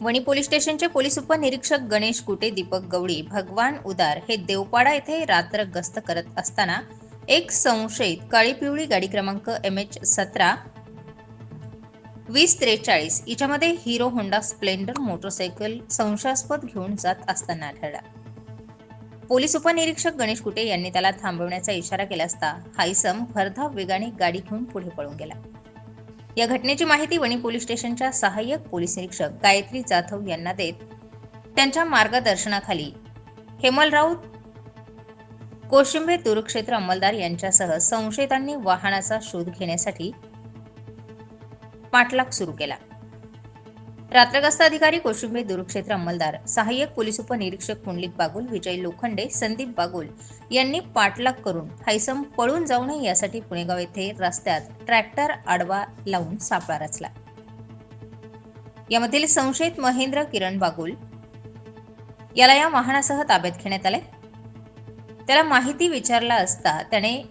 Wani police स्टेशनचे police उपनिरीक्षक गणेश कुटे दीपक गवळी भगवान उदार हे देवपाडा येथे रात्र गस्त करत असताना एक संशयित काळी पिवळी गाडी क्रमांक एम एच सतरा वीस त्रेचाळीस हिच्यामध्ये हिरो होंडा स्प्लेंडर मोटरसायकल संशयास्पद घेऊन जात असताना आढळला. पोलीस उपनिरीक्षक गणेश कुटे यांनी त्याला थांबवण्याचा इशारा केला असता हा इसम भरधाव वेगाने गाडी घेऊन पुढे पळून गेला. या घटनेची माहिती वणी पोलीस स्टेशनच्या सहाय्यक पोलीस निरीक्षक गायत्री जाधव यांना देत त्यांच्या मार्गदर्शनाखाली हेमल राऊत कोशिंबे तुरुक्षेत्र अंमलदार यांच्यासह संशयितांनी वाहनाचा शोध घेण्यासाठी पाठलाग सुरू केला. रात्रगस्त अधिकारी कोशिंबे दुर्क्षेत्र अंमलदार सहाय्यक पोलीस उपनिरीक्षक पुंडलिक बागुल विजय लोखंडे संदीप बागुल यांनी पाठलाग करून हायसम पळून जाऊ नये यासाठी पुणेगाव येथे रस्त्यात ट्रॅक्टर आडवा लावून सापळा रचला. यामधील संशयित महेंद्र किरण बागुल याला या वाहनासह ताब्यात घेण्यात आले. त्याला माहिती विचारला असता त्याने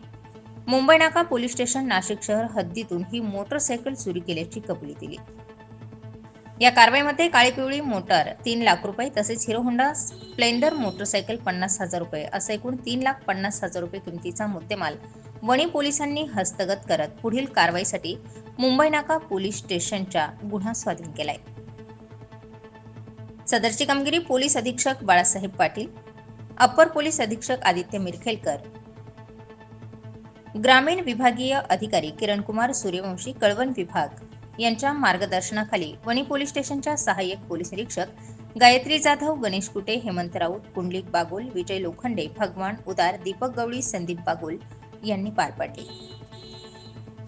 मुंबई नाका पोलीस स्टेशन नाशिक शहर हद्दीतून ही मोटरसायकल चोरी केल्याची कबुली दिली. या कारवाईमध्ये काळी पिवळी मोटार तीन लाख रुपये तसेच हिरो होंडा स्प्लेंडर मोटरसायकल पन्नास हजार रुपये असा एकूण तीन लाख पन्नास हजार रुपये किमतीचा मुद्देमाल वणी पोलिसांनी हस्तगत करत पुढील कारवाईसाठी मुंबई नाका पोलीस स्टेशनच्या गुन्हा स्वाधीन केलाय. सदरची कामगिरी पोलीस अधीक्षक बाळासाहेब पाटील अप्पर पोलीस अधीक्षक आदित्य मिरखेलकर ग्रामीण विभागीय अधिकारी किरणकुमार सूर्यवंशी कळवण विभाग यांच्या मार्गदर्शनाखाली वणी पोलीस स्टेशनच्या सहाय्यक पोलीस निरीक्षक गायत्री जाधव गणेश कुटे हेमंत राऊत पुंडलिक बागुल विजय लोखंडे भगवान उदार दीपक गवळी संदीप बागुल यांनी पार पाडली.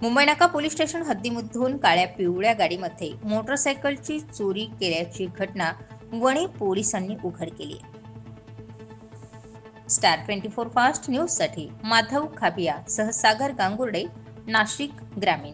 मुंबई नाका पोलीस स्टेशन हद्दीमधून काळ्या पिवळ्या गाडीमध्ये मोटरसायकलची चोरी केल्याची घटना वणी पोलिसांनी उघड केली स्टार ट्वेंटी फोर फास्ट न्यूजसाठी माधव खाबिया सह सागर गांगुर्डे नाशिक ग्रामीण.